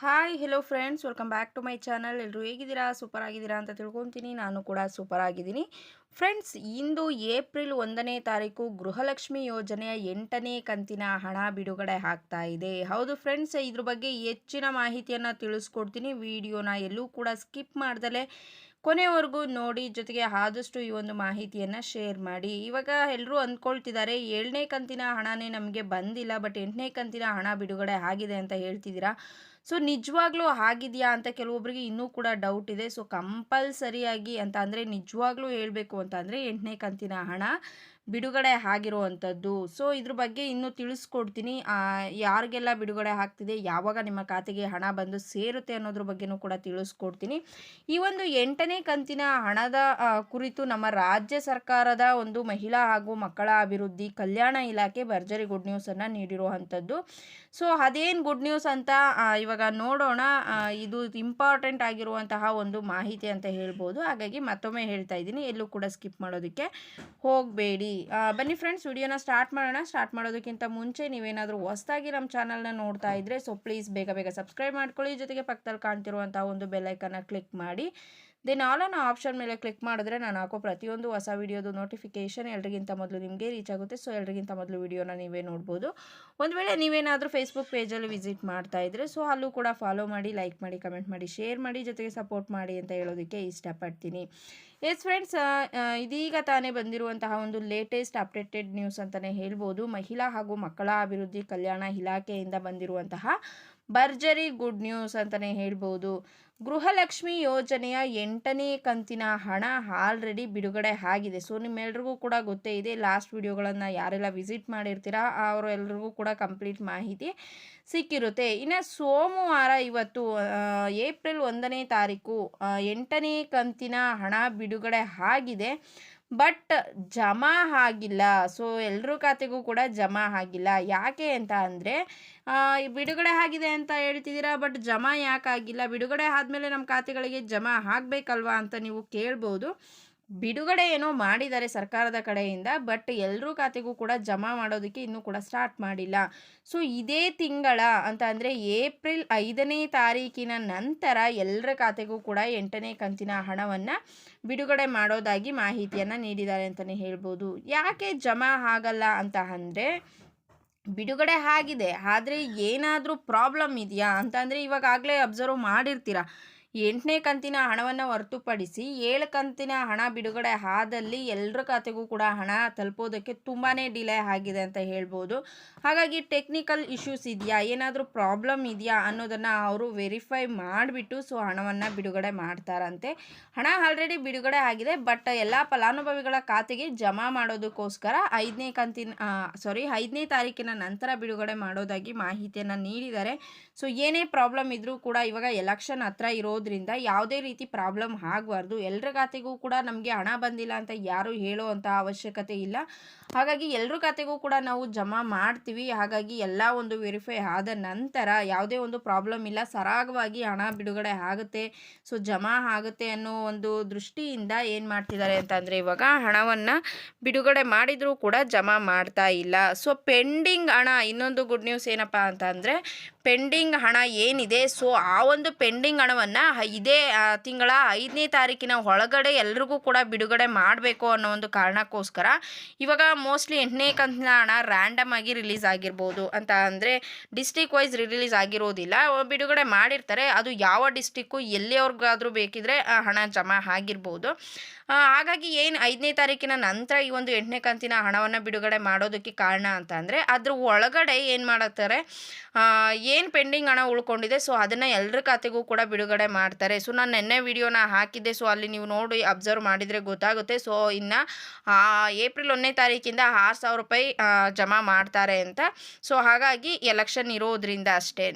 Hi hello friends welcome back to my channel ಎಲ್ಲರೂ ಹೇಗಿದ್ದೀರಾ? Super ಆಗಿದ್ದೀರಾ ಅಂತ ತಿಳ್ಕೊತೀನಿ. ನಾನು ಕೂಡ ಸೂಪರ್ ಆಗಿದ್ದೀನಿ ಫ್ರೆಂಡ್ಸ್ ಇಂದು ಏಪ್ರಿಲ್ ಒಂದನೇ ತಾರೀಕು ಗೃಹಲಕ್ಷ್ಮಿ ಯೋಜನೆಯ ಎಂಟನೇ ಕಂತಿನ ಹಣ ಬಿಡುಗಡೆ ಆಗ್ತಾ ಇದೆ. ಹೌದು ಫ್ರೆಂಡ್ಸ್ ಇದ್ರ ಬಗ್ಗೆ ಹೆಚ್ಚಿನ ಮಾಹಿತಿಯನ್ನು ತಿಳಿಸ್ಕೊಡ್ತೀನಿ. ವಿಡಿಯೋನ ಎಲ್ಲೂ ಕೂಡ ಸ್ಕಿಪ್ ಮಾಡ್ದಲೇ ಕೊನೆವರೆಗೂ ನೋಡಿ, ಜೊತೆಗೆ ಆದಷ್ಟು ಈ ಒಂದು ಮಾಹಿತಿಯನ್ನು ಶೇರ್ ಮಾಡಿ. ಇವಾಗ ಎಲ್ಲರೂ ಅಂದ್ಕೊಳ್ತಿದ್ದಾರೆ, ಏಳನೇ ಕಂತಿನ ಹಣನೇ ನಮಗೆ ಬಂದಿಲ್ಲ ಬಟ್ ಎಂಟನೇ ಕಂತಿನ ಹಣ ಬಿಡುಗಡೆ ಆಗಿದೆ ಅಂತ ಹೇಳ್ತಿದ್ದೀರಾ? ಸೊ, ನಿಜವಾಗ್ಲೂ ಆಗಿದೆಯಾ ಅಂತ ಕೆಲವೊಬ್ಬರಿಗೆ ಇನ್ನೂ ಕೂಡ ಡೌಟ್ ಇದೆ. ಸೊ ಕಂಪಲ್ಸರಿಯಾಗಿ ಅಂತ ಅಂದರೆ ನಿಜವಾಗ್ಲೂ ಹೇಳಬೇಕು ಅಂತ ಅಂದರೆ ಎಂಟನೇ ಕಂತಿನ ಹಣ. ಬಿಡುಗಡೆ ಆಗಿರುವಂಥದ್ದು. ಸೊ ಇದ್ರ ಬಗ್ಗೆ ಇನ್ನೂ ತಿಳಿಸ್ಕೊಡ್ತೀನಿ. ಯಾರಿಗೆಲ್ಲ ಬಿಡುಗಡೆ ಆಗ್ತಿದೆ, ಯಾವಾಗ ನಿಮ್ಮ ಖಾತೆಗೆ ಹಣ ಬಂದು ಸೇರುತ್ತೆ ಅನ್ನೋದ್ರ ಬಗ್ಗೆನೂ ಕೂಡ ತಿಳಿಸ್ಕೊಡ್ತೀನಿ. ಈ ಒಂದು ಎಂಟನೇ ಕಂತಿನ ಹಣದ ಕುರಿತು ನಮ್ಮ ರಾಜ್ಯ ಸರ್ಕಾರದ ಒಂದು ಮಹಿಳಾ ಹಾಗೂ ಮಕ್ಕಳ ಅಭಿವೃದ್ಧಿ ಕಲ್ಯಾಣ ಇಲಾಖೆ ಭರ್ಜರಿ ಗುಡ್ ನ್ಯೂಸನ್ನು ನೀಡಿರುವಂಥದ್ದು. ಸೊ ಅದೇನು ಗುಡ್ ನ್ಯೂಸ್ ಅಂತ ಇವಾಗ ನೋಡೋಣ. ಇದು ಇಂಪಾರ್ಟೆಂಟ್ ಆಗಿರುವಂತಹ ಒಂದು ಮಾಹಿತಿ ಅಂತ ಹೇಳ್ಬೋದು. ಹಾಗಾಗಿ ಮತ್ತೊಮ್ಮೆ ಹೇಳ್ತಾ ಇದ್ದೀನಿ. ಎಲ್ಲೂ ಕೂಡ ಸ್ಕಿಪ್ ಮಾಡೋದಕ್ಕೆ ಹೋಗಬೇಡಿ. ಬನ್ನಿ ಫ್ರೆಂಡ್ಸ್ ವಿಡಿಯೋನ ಸ್ಟಾರ್ಟ್ ಮಾಡೋಣ. ಸ್ಟಾರ್ಟ್ ಮಾಡೋದಕ್ಕಿಂತ ಮುಂಚೆ ನೀವೇನಾದರೂ ಹೊಸದಾಗಿ ನಮ್ಮ ಚಾನಲ್ನ ನೋಡ್ತಾ ಇದ್ದರೆ ಸೊ ಪ್ಲೀಸ್ ಬೇಗ ಬೇಗ ಸಬ್ಸ್ಕ್ರೈಬ್ ಮಾಡ್ಕೊಳ್ಳಿ. ಜೊತೆಗೆ ಪಕ್ಕದಲ್ಲಿ ಕಾಣ್ತಿರುವಂಥ ಒಂದು ಬೆಲ್ಲೈಕನ್ನ ಕ್ಲಿಕ್ ಮಾಡಿ. ದೆನ್ ಆಲ್ ಅನ್ನೋ ಆಪ್ಷನ್ ಮೇಲೆ ಕ್ಲಿಕ್ ಮಾಡಿದ್ರೆ ನಾನು ಹಾಕೋ ಪ್ರತಿಯೊಂದು ಹೊಸ ವೀಡಿಯೋದು ನೋಟಿಫಿಕೇಶನ್ ಎಲ್ರಿಗಿಂತ ಮೊದಲು ನಿಮಗೆ ರೀಚ್ ಆಗುತ್ತೆ. ಸೊ ಎಲ್ರಿಗಿಂತ ಮೊದಲು ವೀಡಿಯೋನ ನೀವೇ ನೋಡ್ಬೋದು. ಒಂದು ವೇಳೆ ನೀವೇನಾದರೂ ಫೇಸ್ಬುಕ್ ಪೇಜಲ್ಲಿ ವಿಸಿಟ್ ಮಾಡ್ತಾ ಇದ್ದರೆ ಸೊ ಅಲ್ಲೂ ಕೂಡ ಫಾಲೋ ಮಾಡಿ ಲೈಕ್ ಮಾಡಿ ಕಮೆಂಟ್ ಮಾಡಿ ಶೇರ್ ಮಾಡಿ, ಜೊತೆಗೆ ಸಪೋರ್ಟ್ ಮಾಡಿ ಅಂತ ಹೇಳೋದಕ್ಕೆ ಇಷ್ಟಪಡ್ತೀನಿ ಎಸ್ ಫ್ರೆಂಡ್ಸ್ ಇದೀಗ ತಾನೇ ಬಂದಿರುವಂತಹ ಒಂದು ಲೇಟೆಸ್ಟ್ ಅಪ್ಡೇಟೆಡ್ ನ್ಯೂಸ್ ಅಂತಲೇ ಹೇಳ್ಬೋದು. ಮಹಿಳಾ ಹಾಗೂ ಮಕ್ಕಳ ಅಭಿವೃದ್ಧಿ ಕಲ್ಯಾಣ ಇಲಾಖೆಯಿಂದ ಬಂದಿರುವಂತಹ ಭರ್ಜರಿ ಗುಡ್ ನ್ಯೂಸ್ ಅಂತಲೇ ಹೇಳ್ಬೋದು. ಗೃಹಲಕ್ಷ್ಮಿ ಯೋಜನೆಯ ಎಂಟನೇ ಕಂತಿನ ಹಣ ಆಲ್ರೆಡಿ ಬಿಡುಗಡೆ ಆಗಿದೆ. ಸೊ, ನಿಮ್ಮೆಲ್ರಿಗೂ ಕೂಡ ಗೊತ್ತೇ ಇದೆ, ಲಾಸ್ಟ್ ವಿಡಿಯೋಗಳನ್ನು ಯಾರೆಲ್ಲ ವಿಸಿಟ್ ಮಾಡಿರ್ತೀರಾ, ಅವರು ಎಲ್ರಿಗೂ ಕೂಡ ಕಂಪ್ಲೀಟ್ ಮಾಹಿತಿ ಸಿಕ್ಕಿರುತ್ತೆ. ಇನ್ನು ಸೋಮವಾರ ಇವತ್ತು ಏಪ್ರಿಲ್ ಒಂದನೇ ತಾರೀಕು ಎಂಟನೇ ಕಂತಿನ ಹಣ ಬಿಡುಗಡೆ ಆಗಿದೆ. ಬಟ್ ಜಮಾ ಆಗಿಲ್ಲ. ಸೊ ಎಲ್ಲರೂ ಖಾತೆಗೂ ಕೂಡ ಜಮಾ ಆಗಿಲ್ಲ. ಯಾಕೆ ಅಂತ ಅಂದರೆ ಬಿಡುಗಡೆ ಆಗಿದೆ ಅಂತ ಹೇಳ್ತಿದ್ದೀರಾ, ಬಟ್ ಜಮಾ ಯಾಕಾಗಿಲ್ಲ ಬಿಡುಗಡೆ ಆದಮೇಲೆ ನಮ್ಮ ಖಾತೆಗಳಿಗೆ ಜಮಾ ಆಗಬೇಕಲ್ವಾ ಅಂತ ನೀವು ಕೇಳ್ಬೋದು. ಬಿಡುಗಡೆ ಏನೋ ಮಾಡಿದ್ದಾರೆ ಸರ್ಕಾರದ ಕಡೆಯಿಂದ, ಬಟ್ ಎಲ್ಲರೂ ಖಾತೆಗೂ ಕೂಡ ಜಮಾ ಮಾಡೋದಕ್ಕೆ ಇನ್ನೂ ಕೂಡ ಸ್ಟಾರ್ಟ್ ಮಾಡಿಲ್ಲ. ಸೊ, ಇದೇ ತಿಂಗಳ ಅಂತ ಅಂದರೆ ಏಪ್ರಿಲ್ ಐದನೇ ತಾರೀಕಿನ ನಂತರ ಎಲ್ಲರ ಖಾತೆಗೂ ಕೂಡ ಎಂಟನೇ ಕಂತಿನ ಹಣವನ್ನು ಬಿಡುಗಡೆ ಮಾಡೋದಾಗಿ ಮಾಹಿತಿಯನ್ನು ನೀಡಿದ್ದಾರೆ ಅಂತಲೇ ಹೇಳ್ಬೋದು. ಯಾಕೆ ಜಮಾ ಆಗಲ್ಲ ಅಂತ ಅಂದರೆ, ಬಿಡುಗಡೆ ಆಗಿದೆ, ಆದರೆ ಏನಾದರೂ ಪ್ರಾಬ್ಲಮ್ ಇದೆಯಾ ಅಂತಂದರೆ ಇವಾಗಾಗಲೇ ಅಬ್ಸರ್ವ್ ಮಾಡಿರ್ತೀರ? ಎಂಟನೇ ಕಂತಿನ ಹಣವನ್ನು ಹೊರತುಪಡಿಸಿ ಏಳು ಕಂತಿನ ಹಣ ಬಿಡುಗಡೆ ಆದಲ್ಲಿ ಎಲ್ಲರ ಖಾತೆಗೂ ಕೂಡ ಹಣ ತಲುಪೋದಕ್ಕೆ ತುಂಬಾ ಡಿಲೇ ಆಗಿದೆ ಅಂತ ಹೇಳ್ಬೋದು. ಹಾಗಾಗಿ ಟೆಕ್ನಿಕಲ್ ಇಶ್ಯೂಸ್ ಇದೆಯಾ? ಏನಾದರೂ ಪ್ರಾಬ್ಲಮ್ ಇದೆಯಾ ಅನ್ನೋದನ್ನು ಅವರು ವೆರಿಫೈ ಮಾಡಿಬಿಟ್ಟು ಸೊ ಹಣವನ್ನು ಬಿಡುಗಡೆ ಮಾಡ್ತಾರಂತೆ. ಹಣ ಆಲ್ರೆಡಿ ಬಿಡುಗಡೆ ಆಗಿದೆ, ಬಟ್ ಎಲ್ಲ ಫಲಾನುಭವಿಗಳ ಖಾತೆಗೆ ಜಮಾ ಮಾಡೋದಕ್ಕೋಸ್ಕರ ಐದನೇ ಕಂತಿನ ಸಾರಿ ಐದನೇ ತಾರೀಕಿನ ನಂತರ ಬಿಡುಗಡೆ ಮಾಡೋದಾಗಿ ಮಾಹಿತಿಯನ್ನು ನೀಡಿದ್ದಾರೆ. ಸೊ ಏನೇ ಪ್ರಾಬ್ಲಮ್ ಇದ್ದರೂ ಕೂಡ ಇವಾಗ ಎಲೆಕ್ಷನ್ ಹತ್ರ ಇರೋದು ಇರೋದ್ರಿಂದ ಯಾವುದೇ ರೀತಿ ಪ್ರಾಬ್ಲಮ್ ಆಗಬಾರ್ದು. ಎಲ್ಲರ ಖಾತೆಗೂ ಕೂಡ ನಮಗೆ ಹಣ ಬಂದಿಲ್ಲ ಅಂತ ಯಾರು ಹೇಳೋ ಅಂತ ಅವಶ್ಯಕತೆ ಇಲ್ಲ. ಹಾಗಾಗಿ ಎಲ್ಲರ ಖಾತೆಗೂ ಕೂಡ ನಾವು ಜಮಾ ಮಾಡ್ತೀವಿ. ಹಾಗಾಗಿ ಎಲ್ಲ ಒಂದು ವೆರಿಫೈ ಆದ ನಂತರ ಯಾವುದೇ ಒಂದು ಪ್ರಾಬ್ಲಮ್ ಇಲ್ಲ. ಸರಾಗವಾಗಿ ಹಣ ಬಿಡುಗಡೆ ಆಗುತ್ತೆ. ಸೊ, ಜಮಾ ಆಗುತ್ತೆ ಅನ್ನೋ ಒಂದು ದೃಷ್ಟಿಯಿಂದ ಏನು ಮಾಡ್ತಿದ್ದಾರೆ ಅಂತಂದರೆ ಇವಾಗ ಹಣವನ್ನು ಬಿಡುಗಡೆ ಮಾಡಿದರೂ ಕೂಡ ಜಮಾ ಮಾಡ್ತಾ ಇಲ್ಲ. ಸೊ, ಪೆಂಡಿಂಗ್ ಹಣ ಇನ್ನೊಂದು ಗುಡ್ ನ್ಯೂಸ್ ಏನಪ್ಪ ಅಂತಂದರೆ ಪೆಂಡಿಂಗ್ ಹಣ ಏನಿದೆ? ಸೊ ಆ ಒಂದು ಪೆಂಡಿಂಗ್ ಹಣವನ್ನು ಇದೇ ತಿಂಗಳ ಐದನೇ ತಾರೀಕಿನ ಒಳಗಡೆ ಎಲ್ರಿಗೂ ಕೂಡ ಬಿಡುಗಡೆ ಮಾಡಬೇಕು ಅನ್ನೋ ಒಂದು ಕಾರಣಕ್ಕೋಸ್ಕರ ಇವಾಗ ಮೋಸ್ಟ್ಲಿ ಎಂಟನೇ ಕಂತಿನ ಹಣ ರ್ಯಾಂಡಮ್ ಆಗಿ ರಿಲೀಸ್ ಆಗಿರ್ಬೋದು ಅಂತ ಅಂದರೆ ಡಿಸ್ಟಿಕ್ ವೈಸ್ ರಿಲೀಸ್ ಆಗಿರೋದಿಲ್ಲ. ಬಿಡುಗಡೆ ಮಾಡಿರ್ತಾರೆ. ಅದು ಯಾವ ಡಿಸ್ಟಿಕ್ಕು ಎಲ್ಲಿಯವ್ರಿಗಾದರೂ ಬೇಕಿದ್ರೆ ಹಣ ಜಮಾ ಆಗಿರ್ಬೋದು. ಹಾಗಾಗಿ ಏನು ಐದನೇ ತಾರೀಕಿನ ನಂತರ ಈ ಒಂದು ಎಂಟನೇ ಕಂತಿನ ಹಣವನ್ನು ಬಿಡುಗಡೆ ಮಾಡೋದಕ್ಕೆ ಕಾರಣ ಅಂತ ಅಂದರೆ ಅದ್ರ ಒಳಗಡೆ ಏನು ಮಾಡುತ್ತಾರೆ ಏನು ಪೆಂಡಿಂಗ್ ಹಣ ಉಳ್ಕೊಂಡಿದೆ ಸೊ ಅದನ್ನು ಎಲ್ಲರ ಖಾತೆಗೂ ಕೂಡ ಬಿಡುಗಡೆ ಮಾಡ್ತಾರೆ. ಸೊ ನಾನು ನೆನ್ನೆ ವಿಡಿಯೋನ ಹಾಕಿದ್ದೆ ಸೊ ಅಲ್ಲಿ ನೀವು ನೋಡಿ ಅಬ್ಸರ್ವ್ ಮಾಡಿದರೆ ಗೊತ್ತಾಗುತ್ತೆ. ಸೊ ಇನ್ನು ಏಪ್ರಿಲ್ ಒಂದನೇ ತಾರೀಕಿಂದ ಆರು ರೂಪಾಯಿ ಜಮಾ ಮಾಡ್ತಾರೆ ಅಂತ. ಸೊ ಹಾಗಾಗಿ ಎಲೆಕ್ಷನ್ ಇರೋದ್ರಿಂದ ಅಷ್ಟೇ